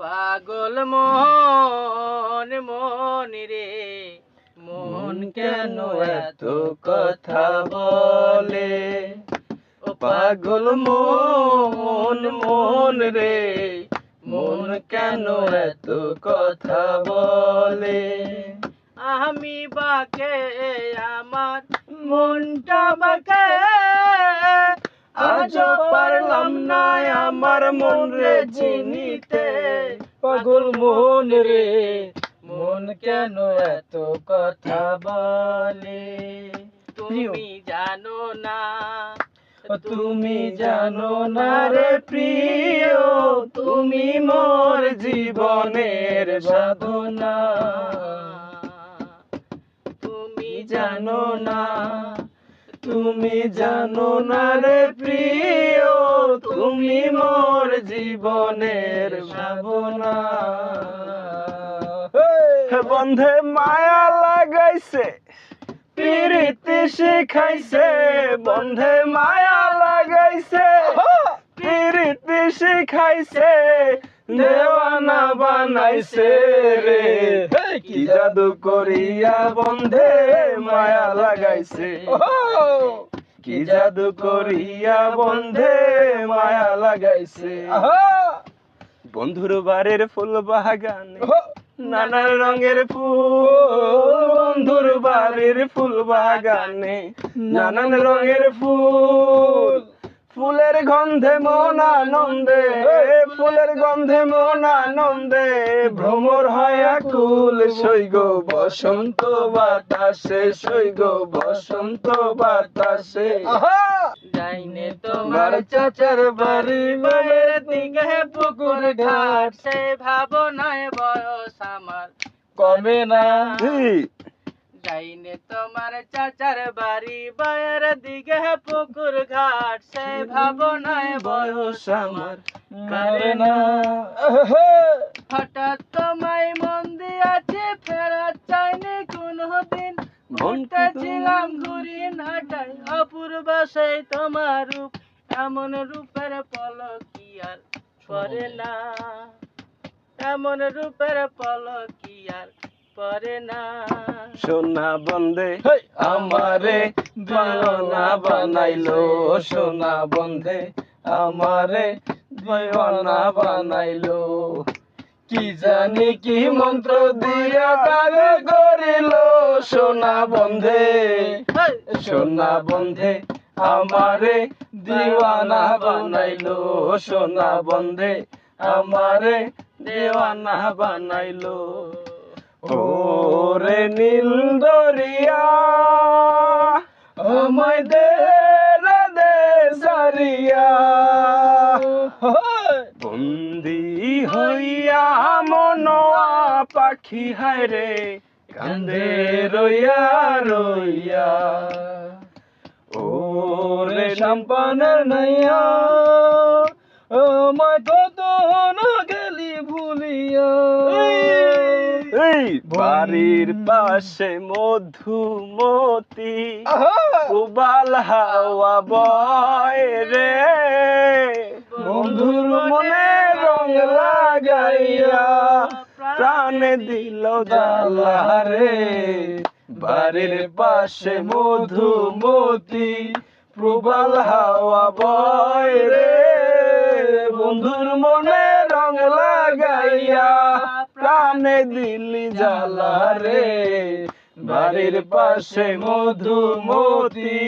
পাগল মন মন রে। মন কেন এত কথা বলে? ও পাগল মন মন রে। মন কেন এত কথা বলে? আমি বাকে আমার মনটা বাকে। আজ পারলাম না আমার মন রে চিনিতে পাগল মন রে মন কেন এত কথা বলে? তুমি জানো না তুমি জানো না রে প্রিয় তুমি মোর জীবনের সাধনা। তুমি জানো না তুমি জানো না রে প্রিয়। তুমি মোর জীবনের ভাবনা বন্ধে মায়া লাগাইছে প্রীতি শিখাইছে। বন্ধে মায়া লাগাইছে প্রীতি শিখাইছে দেওয়ানা বানাইছে রে। কি জাদু করিয়া বন্ধে মায়া লাগাইছে। কি জাদু করিয়া বন্ধে মায়া লাগাইছে। বন্ধুর বাড়ির ফুল বাগানে নানা রঙের ফুল বন্ধুর বাড়ির ফুল বাগানে নানান রঙের ফুল। ফুলের গন্ধে মন আনন্দে ফুলের গন্ধে মন আনন্দে। ভ্রমর হয় আকুল সৈগ বসন্ত বাতাসে সৈগ বসন্ত বাতাসে। যাইনে তোমার চাচার বাড়ি মায়ের দিকে পুকুর ঘাট। সে ভাবনায় বয়স আমার। কমে না। যাইনে তোমার চাচার বাড়ি বায়ের দিকে পুকুর ঘাট। সে ভাবনায় বয়স আমার। করে না। হঠাৎ দিন মনটা ছিলাম ঘুরি নাটাই অপূর্ব সেই তোমার রূপ। এমন রূপের পলক কি আর পরে না। এমন রূপের পলক কি আর পরে না। সোনা বন্ধে আমারে বানা বানাইলো। সোনা বন্ধে আমারে বানা বানাইলো। কি জানি কি মন্ত্র দিয়া কালে করিল সোনা বন্ধে। সোনা বন্ধে আমারে দিওয়ানা বানাইলো সোনা বন্ধে আমারে দেওয়ানা বানাইলো। ওরে নীল দরিয়া আমায় দে রে দে সারিয়া। বন্দি হইয়া মনোয়া পাখি হায় রে। কান্দে রইয়া রইয়া। ওরে সম্পানের নাইয়া আমায় কত গেলি ভুলিয়া। এই বাড়ির পাশে মধুমতি উবাল হাওয়া বয় রে। বন্ধুর মনে রং লাগাইয়া প্রাণে দিল জ্বালা রে বাড়ির পাশে মধুমতি, প্রবাল হাওয়া বয় রে। বন্ধুর মনে রং লাগাইয়া প্রাণে দিলি জ্বালা রে বাড়ির পাশে মধুমতি